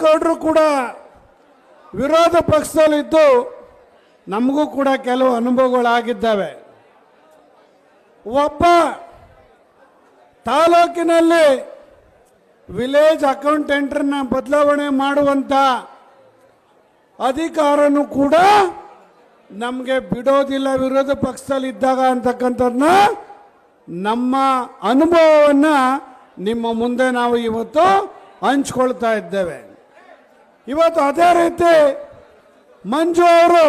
ಶ್ರೀನಿವಾಸ್ ಕೂಡ ವಿರೋಧ ಪಕ್ಷದಲ್ಲಿದ್ದು ನಮಗೂ ಕೂಡ ಕೆಲವು ಅನುಭವಗಳಾಗಿದ್ದಾವೆ. ಒಬ್ಬ ತಾಲೂಕಿನಲ್ಲಿ ವಿಲೇಜ್ ಅಕೌಂಟೆಂಟ್ರನ್ನ ಬದಲಾವಣೆ ಮಾಡುವಂಥ ಅಧಿಕಾರನೂ ಕೂಡ ನಮಗೆ ಬಿಡೋದಿಲ್ಲ ವಿರೋಧ ಪಕ್ಷದಲ್ಲಿ ಇದ್ದಾಗ ನಮ್ಮ ಅನುಭವವನ್ನು ನಿಮ್ಮ ಮುಂದೆ ನಾವು ಇವತ್ತು ಹಂಚ್ಕೊಳ್ತಾ ಇದ್ದೇವೆ. ಇವತ್ತು ಅದೇ ರೀತಿ ಮಂಜು ಅವರು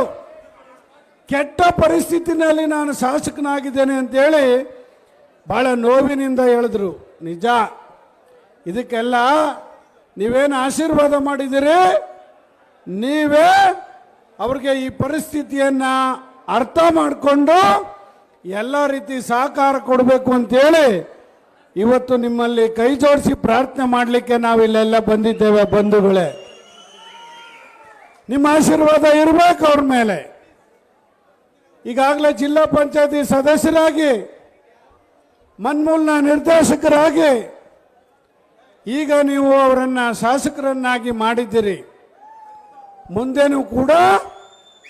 ಕೆಟ್ಟ ಪರಿಸ್ಥಿತಿನಲ್ಲಿ ನಾನು ಶಾಸಕನಾಗಿದ್ದೇನೆ ಅಂತೇಳಿ ಭಾಳ ನೋವಿನಿಂದ ಹೇಳಿದ್ರು. ನಿಜ. ಇದಕ್ಕೆಲ್ಲ ನೀವೇನು ಆಶೀರ್ವಾದ ಮಾಡಿದ್ದೀರಿ? ನೀವೇ ಅವ್ರಿಗೆ ಈ ಪರಿಸ್ಥಿತಿಯನ್ನು ಅರ್ಥ ಮಾಡಿಕೊಂಡು ಎಲ್ಲ ರೀತಿ ಸಹಕಾರ ಕೊಡಬೇಕು ಅಂತೇಳಿ ಇವತ್ತು ನಿಮ್ಮಲ್ಲಿ ಕೈ ಜೋಡಿಸಿ ಪ್ರಾರ್ಥನೆ ಮಾಡಲಿಕ್ಕೆ ನಾವಿಲ್ಲೆಲ್ಲ ಬಂದಿದ್ದೇವೆ ಬಂಧುಗಳೇ. ನಿಮ್ಮ ಆಶೀರ್ವಾದ ಇರಬೇಕು ಅವ್ರ ಮೇಲೆ. ಈಗಾಗಲೇ ಜಿಲ್ಲಾ ಪಂಚಾಯತಿ ಸದಸ್ಯರಾಗಿ, ಮನ್ಮೂಲ್ನ ನಿರ್ದೇಶಕರಾಗಿ, ಈಗ ನೀವು ಅವರನ್ನ ಶಾಸಕರನ್ನಾಗಿ ಮಾಡಿದ್ದೀರಿ. ಮುಂದೆನೂ ಕೂಡ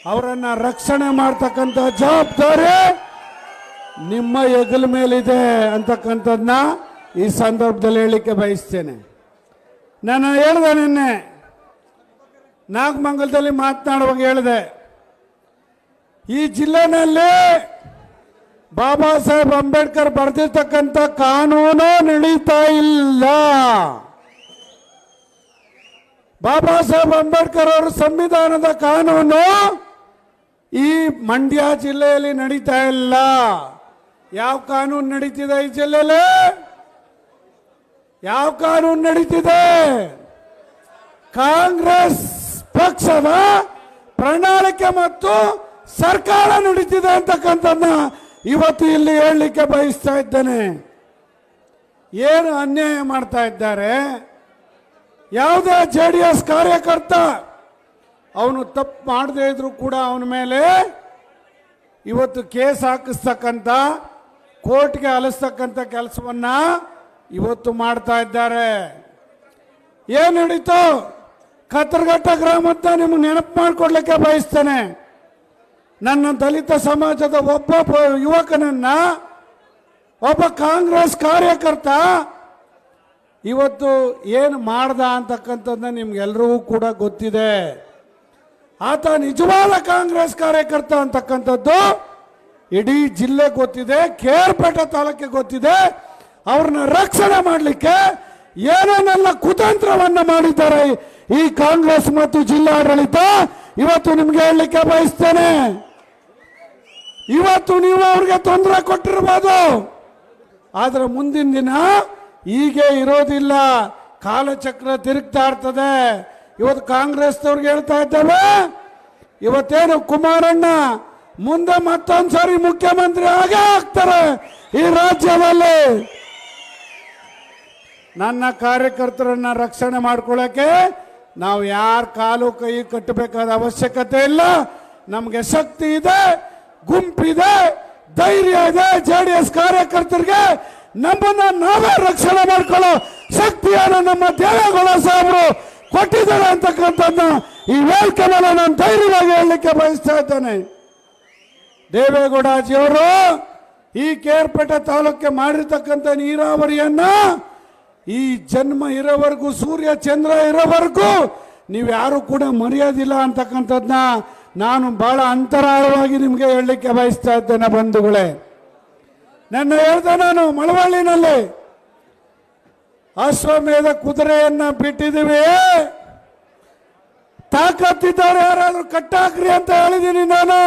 ಅವರನ್ನ ರಕ್ಷಣೆ ಮಾಡ್ತಕ್ಕಂಥ ಜವಾಬ್ದಾರಿ ನಿಮ್ಮ ಹೆಗಲ ಮೇಲಿದೆ ಅಂತಕ್ಕಂಥದ್ದನ್ನ ಈ ಸಂದರ್ಭದಲ್ಲಿ ಹೇಳಲಿಕ್ಕೆ ಬಯಸ್ತೇನೆ. ನಾನು ಹೇಳ್ದೆ ನಿನ್ನೆ ನಾಗಮಂಗಲದಲ್ಲಿ ಮಾತನಾಡುವಾಗ ಹೇಳಿದೆ. ಈ ಜಿಲ್ಲೆನಲ್ಲಿ ಬಾಬಾ ಸಾಹೇಬ್ ಅಂಬೇಡ್ಕರ್ ಬರೆದಿರ್ತಕ್ಕಂಥ ಕಾನೂನು ನಡೀತಾ ಇಲ್ಲ. ಬಾಬಾ ಸಾಹೇಬ್ ಅಂಬೇಡ್ಕರ್ ಅವರ ಸಂವಿಧಾನದ ಕಾನೂನು ಈ ಮಂಡ್ಯ ಜಿಲ್ಲೆಯಲ್ಲಿ ನಡೀತಾ ಇಲ್ಲ. ಯಾವ ಕಾನೂನು ನಡೀತಿದೆ ಈ ಜಿಲ್ಲೆಯಲ್ಲಿ? ಯಾವ ಕಾನೂನು ನಡೀತಿದೆ? ಕಾಂಗ್ರೆಸ್ ಪಕ್ಷದ ಪ್ರಣಾಳಿಕೆ ಮತ್ತು ಸರ್ಕಾರ ನಡೀತಿದೆ ಅಂತಕ್ಕಂಥದ್ದನ್ನ ಇವತ್ತು ಇಲ್ಲಿ ಹೇಳಲಿಕ್ಕೆ ಬಯಸ್ತಾ ಇದ್ದೇನೆ. ಏನು ಅನ್ಯಾಯ ಮಾಡ್ತಾ ಇದ್ದಾರೆ? ಯಾವುದೇ ಜೆ ಡಿ ಎಸ್ ಕಾರ್ಯಕರ್ತ ಅವನು ತಪ್ಪು ಮಾಡದೇ ಇದ್ರು ಕೂಡ ಅವನ ಮೇಲೆ ಇವತ್ತು ಕೇಸ್ ಹಾಕಿಸ್ತಕ್ಕಂಥ, ಕೋರ್ಟ್ಗೆ ಅಲಿಸ್ತಕ್ಕಂಥ ಕೆಲಸವನ್ನ ಇವತ್ತು ಮಾಡ್ತಾ ಇದ್ದಾರೆ. ಏನು ನಡೀತು? ಕತ್ತರಘಟ್ಟ ಗ್ರಾಮದ ನಿಮ್ಗೆ ನೆನಪು ಮಾಡಿಕೊಡ್ಲಿಕ್ಕೆ ಬಯಸ್ತೇನೆ. ನನ್ನ ದಲಿತ ಸಮಾಜದ ಒಬ್ಬ ಯುವಕನನ್ನ, ಒಬ್ಬ ಕಾಂಗ್ರೆಸ್ ಕಾರ್ಯಕರ್ತ ಇವತ್ತು ಏನು ಮಾಡ್ದ ಅಂತಕ್ಕಂಥದ್ದನ್ನ ನಿಮ್ಗೆಲ್ರಿಗೂ ಕೂಡ ಗೊತ್ತಿದೆ. ಆತ ನಿಜವಾದ ಕಾಂಗ್ರೆಸ್ ಕಾರ್ಯಕರ್ತ ಅಂತಕ್ಕಂಥದ್ದು ಇಡೀ ಜಿಲ್ಲೆ ಗೊತ್ತಿದೆ, ಕೇರ್ಪೇಟೆ ತಾಲೂಕಿಗೆ ಗೊತ್ತಿದೆ. ಅವ್ರನ್ನ ರಕ್ಷಣೆ ಮಾಡಲಿಕ್ಕೆ ಏನೇನೆಲ್ಲ ಕುತಂತ್ರವನ್ನು ಮಾಡಿದ್ದಾರೆ ಈ ಕಾಂಗ್ರೆಸ್ ಮತ್ತು ಜಿಲ್ಲಾಡಳಿತ ಇವತ್ತು ನಿಮ್ಗೆ ಹೇಳಲಿಕ್ಕೆ ಬಯಸ್ತೇನೆ. ಇವತ್ತು ನೀವು ಅವ್ರಿಗೆ ತೊಂದರೆ ಕೊಟ್ಟಿರ್ಬೋದು. ಆದ್ರೆ ಮುಂದಿನ ದಿನ ಹೀಗೆ ಇರೋದಿಲ್ಲ. ಕಾಲಚಕ್ರ ತಿರುಗ್ತಾ ಇರ್ತದೆ. ಇವತ್ತು ಕಾಂಗ್ರೆಸ್ನವ್ರಿಗೆ ಹೇಳ್ತಾ ಇದ್ದೇವೆ, ಇವತ್ತೇನು ಕುಮಾರಣ್ಣ, ಮುಂದೆ ಮತ್ತೊಂದ್ಸರಿ ಮುಖ್ಯಮಂತ್ರಿ ಆಗೇ ಆಗ್ತಾರೆ ಈ ರಾಜ್ಯದಲ್ಲಿ. ನನ್ನ ಕಾರ್ಯಕರ್ತರನ್ನ ರಕ್ಷಣೆ ಮಾಡ್ಕೊಳ್ಳೋಕೆ ನಾವು ಯಾರ ಕಾಲು ಕೈ ಕಟ್ಟಬೇಕಾದ ಅವಶ್ಯಕತೆ ಇಲ್ಲ. ನಮಗೆ ಶಕ್ತಿ ಇದೆ ಗುಂಪಿದೆ ಧೈರ್ಯ ಇದೆ ಜೆ ಡಿ ಎಸ್ ಕಾರ್ಯಕರ್ತರಿಗೆ ನಮ್ಮನ್ನ ನಾವೇ ರಕ್ಷಣೆ ಮಾಡ್ಕೊಳ್ಳೋ ಶಕ್ತಿಯನ್ನು ನಮ್ಮ ದೇವೇಗೌಡ ಸಾಹೇಬರು ಕೊಟ್ಟಿದ್ದಾರೆ ಅಂತಕ್ಕಂಥದ್ದನ್ನ ಈ ವೇದಿಕೆ ಮೇಲೆ ನಾನು ಧೈರ್ಯವಾಗಿ ಹೇಳಲಿಕ್ಕೆ ಬಯಸ್ತಾ ಇದ್ದೇನೆ. ದೇವೇಗೌಡಜಿಯವರು ಈ ಕೇರ್ಪೇಟೆ ತಾಲೂಕಿಗೆ ಮಾಡಿರ್ತಕ್ಕಂಥ ನೀರಾವರಿಯನ್ನ ಈ ಜನ್ಮ ಇರೋವರೆಗೂ, ಸೂರ್ಯ, ಚಂದ್ರ ಇರೋವರೆಗೂ ನೀವು ಯಾರು ಕೂಡ ಮರೆಯೋದಿಲ್ಲ ಅಂತಕ್ಕಂಥದ್ದನ್ನ ನಾನು ಬಹಳ ಅಂತರಾಳವಾಗಿ ನಿಮಗೆ ಹೇಳಲಿಕ್ಕೆ ಬಯಸ್ತಾ ಇದ್ದೇನೆ ಬಂಧುಗಳೇ. ನನ್ನ ಹೇಳ್ದೆ ನಾನು ಮಳವಳ್ಳಿನಲ್ಲಿ. ಅಶ್ವಮೇಧ ಕುದುರೆಯನ್ನ ಬಿಟ್ಟಿದ್ದೀವಿ. ತಾಕತ್ತಿದ್ದಾರೆ ಯಾರಾದ್ರೂ ಕಟ್ಟಾಕ್ರಿ ಅಂತ ಹೇಳಿದ್ದೀನಿ ನಾನು.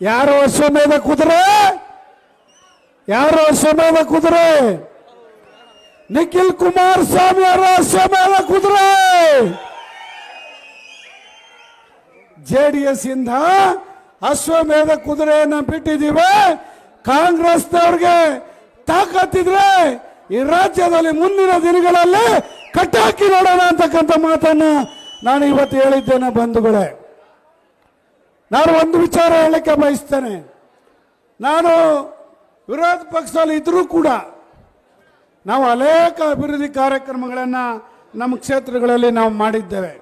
ಯಾರು ಅಶ್ವಮೇಧ ಕುದುರೆ? ಯಾರು ಅಶ್ವಮೇಧ ಕುದುರೆ? ನಿಖಿಲ್ ಕುಮಾರಸ್ವಾಮಿ ಅವರ ಅಶ್ವಮೇಧ ಕುದುರೆ. ಜೆ ಡಿ ಎಸ್ ಇಂದ ಅಶ್ವಮೇಧ ಕುದುರೆಯನ್ನ ಬಿಟ್ಟಿದ್ದೀವಿ. ಕಾಂಗ್ರೆಸ್ನವ್ರಿಗೆ ತಾಕತ್ತಿದ್ರೆ ಈ ರಾಜ್ಯದಲ್ಲಿ ಮುಂದಿನ ದಿನಗಳಲ್ಲಿ ಕಟ್ಟಾಕಿ ನೋಡೋಣ ಅಂತಕ್ಕಂಥ ಮಾತನ್ನ ನಾನು ಇವತ್ತು ಹೇಳಿದ್ದೇನೆ ಬಂಧುಗಳೇ. ನಾನು ಒಂದು ವಿಚಾರ ಹೇಳಕ್ಕೆ ಬಯಸ್ತೇನೆ. ನಾನು ವಿರೋಧ ಪಕ್ಷದಲ್ಲಿ ಇದ್ರೂ ಕೂಡ ನಾವು ಅನೇಕ ಅಭಿವೃದ್ಧಿ ಕಾರ್ಯಕ್ರಮಗಳನ್ನು ನಮ್ಮ ಕ್ಷೇತ್ರಗಳಲ್ಲಿ ನಾವು ಮಾಡಿದ್ದೇವೆ.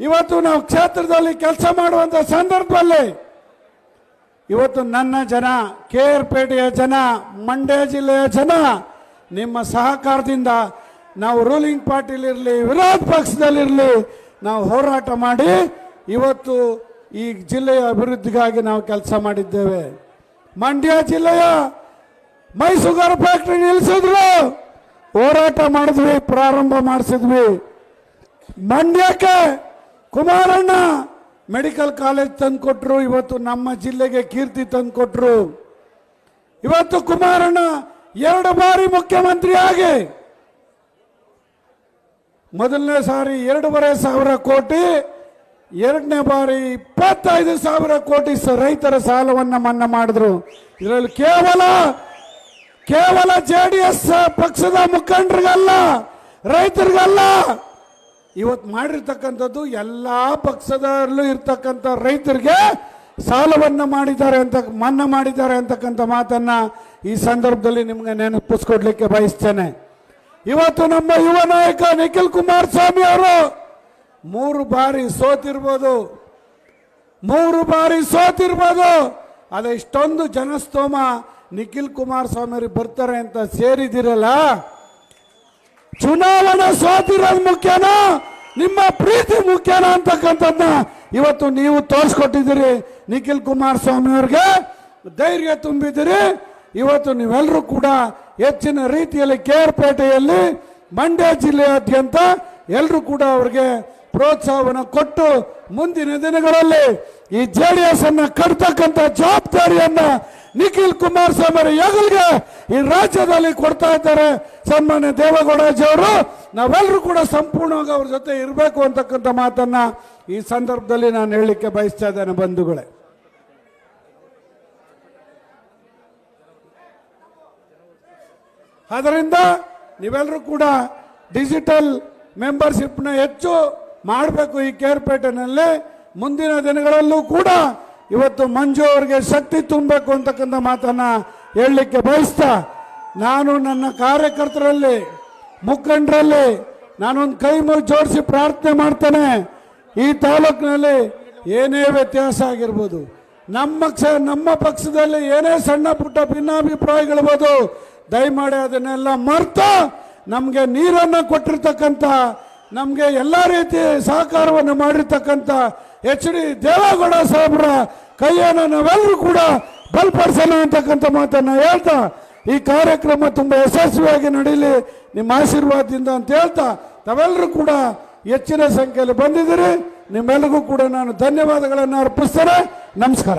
ಇವತ್ತು ನಾವು ಕ್ಷೇತ್ರದಲ್ಲಿ ಕೆಲಸ ಮಾಡುವಂಥ ಸಂದರ್ಭದಲ್ಲಿ ಇವತ್ತು ನನ್ನ ಜನ ಕೆ ಆರ್ ಪೇಟೆಯ ಜನ, ಮಂಡ್ಯ ಜಿಲ್ಲೆಯ ಜನ ನಿಮ್ಮ ಸಹಕಾರದಿಂದ ನಾವು ರೂಲಿಂಗ್ ಪಾರ್ಟಿಲಿರಲಿ, ವಿರೋಧ ಪಕ್ಷದಲ್ಲಿರಲಿ ನಾವು ಹೋರಾಟ ಮಾಡಿ ಇವತ್ತು ಈ ಜಿಲ್ಲೆಯ ಅಭಿವೃದ್ಧಿಗಾಗಿ ನಾವು ಕೆಲಸ ಮಾಡಿದ್ದೇವೆ. ಮಂಡ್ಯ ಜಿಲ್ಲೆಯ ಮೈಸೂಗರ್ ಫ್ಯಾಕ್ಟ್ರಿ ನಿಲ್ಲಿಸಿದ್ರು. ಹೋರಾಟ ಮಾಡಿದ್ವಿ, ಪ್ರಾರಂಭ ಮಾಡಿಸಿದ್ವಿ. ಮಂಡ್ಯಕ್ಕೆ ಕುಮಾರಣ್ಣ ಮೆಡಿಕಲ್ ಕಾಲೇಜ್ ತಂದುಕೊಟ್ರು, ಇವತ್ತು ನಮ್ಮ ಜಿಲ್ಲೆಗೆ ಕೀರ್ತಿ ತಂದುಕೊಟ್ರು. ಇವತ್ತು ಕುಮಾರಣ್ಣ ಎರಡು ಬಾರಿ ಮುಖ್ಯಮಂತ್ರಿ ಆಗಿ. ಮೊದಲನೇ ಸಾರಿ ಎರಡೂವರೆ ಸಾವಿರ ಕೋಟಿ, ಎರಡನೇ ಬಾರಿ ಇಪ್ಪತ್ತೈದು ಸಾವಿರ ಕೋಟಿ ರೈತರ ಸಾಲವನ್ನ ಮನ್ನಾ ಮಾಡಿದ್ರು. ಇದರಲ್ಲಿ ಕೇವಲ ಕೇವಲ ಜೆ ಡಿ ಎಸ್ ಪಕ್ಷದ ಮುಖಂಡರಿಗಲ್ಲ, ರೈತರಿಗಲ್ಲ. ಇವತ್ತು ಮಾಡಿರ್ತಕ್ಕಂಥದ್ದು ಎಲ್ಲ ಪಕ್ಷದಲ್ಲೂ ಇರ್ತಕ್ಕಂಥ ರೈತರಿಗೆ ಸಾಲವನ್ನು ಮಾಡಿದ್ದಾರೆ ಅಂತ, ಮನ್ನಾ ಮಾಡಿದ್ದಾರೆ ಅಂತಕ್ಕಂಥ ಮಾತನ್ನ ಈ ಸಂದರ್ಭದಲ್ಲಿ ನಿಮಗೆ ನೆನಪಿಸ್ಕೊಡ್ಲಿಕ್ಕೆ ಬಯಸ್ತೇನೆ. ಇವತ್ತು ನಮ್ಮ ಯುವ ನಾಯಕ ನಿಖಿಲ್ ಕುಮಾರಸ್ವಾಮಿ ಅವರು ಮೂರು ಬಾರಿ ಸೋತಿರ್ಬೋದು, ಮೂರು ಬಾರಿ ಸೋತಿರ್ಬೋದು, ಅದೇ ಇಷ್ಟೊಂದು ಜನಸ್ತೋಮ. ನಿಖಿಲ್ ಕುಮಾರಸ್ವಾಮಿ ಅವ್ರಿಗೆ ಬರ್ತಾರೆ ಅಂತ ಸೇರಿದಿರಲ್ಲ? ಚುನಾವಣಾ ಸೋತಿರೋದು ಮುಖ್ಯನಾ? ನಿಮ್ಮ ಪ್ರೀತಿ ಮುಖ್ಯನಾ ಅಂತಕ್ಕಂಥದ್ದನ್ನ ಇವತ್ತು ನೀವು ತೋರಿಸ್ಕೊಟ್ಟಿದ್ದೀರಿ ನಿಖಿಲ್ ಕುಮಾರಸ್ವಾಮಿ ಅವ್ರಿಗೆ ಧೈರ್ಯ ತುಂಬಿದಿರಿ ಇವತ್ತು ನೀವೆಲ್ಲರೂ ಕೂಡ ಹೆಚ್ಚಿನ ರೀತಿಯಲ್ಲಿ ಕೇರ್ಪೇಟೆಯಲ್ಲಿ ಮಂಡ್ಯ ಜಿಲ್ಲೆಯಾದ್ಯಂತ ಎಲ್ಲರೂ ಕೂಡ ಅವ್ರಿಗೆ ಪ್ರೋತ್ಸಾಹವನ್ನು ಕೊಟ್ಟು ಮುಂದಿನ ದಿನಗಳಲ್ಲಿ ಈ ಜೆ ಡಿ ಎಸ್ ಅನ್ನ ಕಟ್ತಕ್ಕಂಥ ಜವಾಬ್ದಾರಿಯನ್ನ ನಿಖಿಲ್ ಕುಮಾರ್ ಸ್ವಾಮಿ ಹೆಗಲಿಗೆ ಈ ರಾಜ್ಯದಲ್ಲಿ ಕೊಡ್ತಾ ಇದ್ದಾರೆ. ಸನ್ಮಾನ್ಯ ದೇವೇಗೌಡಜಿ ಅವರು, ನಾವೆಲ್ಲರೂ ಕೂಡ ಸಂಪೂರ್ಣವಾಗಿ ಅವ್ರ ಜೊತೆ ಇರಬೇಕು ಅಂತಕ್ಕಂಥ ಮಾತನ್ನ ಈ ಸಂದರ್ಭದಲ್ಲಿ ನಾನು ಹೇಳಲಿಕ್ಕೆ ಬಯಸ್ತಾ ಇದ್ದೇನೆ ಬಂಧುಗಳೇ. ಅದರಿಂದ ನೀವೆಲ್ಲರೂ ಕೂಡ ಡಿಜಿಟಲ್ ಮೆಂಬರ್ಶಿಪ್ನ ಹೆಚ್ಚು ಮಾಡಬೇಕು ಈ ಕೇರ್ಪೇಟೆನಲ್ಲಿ. ಮುಂದಿನ ದಿನಗಳಲ್ಲೂ ಕೂಡ ಇವತ್ತು ಮಂಜು ಅವರಿಗೆ ಶಕ್ತಿ ತುಂಬಬೇಕು ಅಂತಕ್ಕಂಥ ಮಾತನ್ನು ಹೇಳಲಿಕ್ಕೆ ಬಯಸ್ತಾ ನಾನು ನನ್ನ ಕಾರ್ಯಕರ್ತರಲ್ಲಿ, ಮುಖಂಡರಲ್ಲಿ ನಾನೊಂದು ಕೈ ಮುಗಿ ಜೋಡಿಸಿ ಪ್ರಾರ್ಥನೆ ಮಾಡ್ತೇನೆ. ಈ ತಾಲೂಕಿನಲ್ಲಿ ಏನೇ ವ್ಯತ್ಯಾಸ ಆಗಿರ್ಬೋದು. ನಮ್ಮ ಕ್ಷ, ನಮ್ಮ ಪಕ್ಷದಲ್ಲಿ ಏನೇ ಸಣ್ಣ ಪುಟ್ಟ ಭಿನ್ನಾಭಿಪ್ರಾಯಗಳಿರ್ಬೋದು, ದಯಮಾಡಿ ಅದನ್ನೆಲ್ಲ ಮರ್ತು ನಮಗೆ ನೀರನ್ನು ಕೊಟ್ಟಿರ್ತಕ್ಕಂಥ, ನಮಗೆ ಎಲ್ಲ ರೀತಿ ಸಹಕಾರವನ್ನು ಮಾಡಿರ್ತಕ್ಕಂಥ ಎಚ್ ಡಿ ದೇವೇಗೌಡ ಸಾಹೇಬ್ರ ಕೈಯನ್ನು ನಾವೆಲ್ಲರೂ ಕೂಡ ಬಲಪಡಿಸೋಣ ಅಂತಕ್ಕಂಥ ಮಾತನ್ನು ಹೇಳ್ತಾ, ಈ ಕಾರ್ಯಕ್ರಮ ತುಂಬ ಯಶಸ್ವಿಯಾಗಿ ನಡೀಲಿ, ನಿಮ್ಮ ಆಶೀರ್ವಾದದಿಂದ ಅಂತ ಹೇಳ್ತಾ, ತಾವೆಲ್ಲರೂ ಕೂಡ ಹೆಚ್ಚಿನ ಸಂಖ್ಯೆಯಲ್ಲಿ ಬಂದಿದ್ದೀರಿ. ನಿಮ್ಮೆಲ್ಲರಿಗೂ ಕೂಡ ನಾನು ಧನ್ಯವಾದಗಳನ್ನು ಅರ್ಪಿಸ್ತೇನೆ. ನಮಸ್ಕಾರ.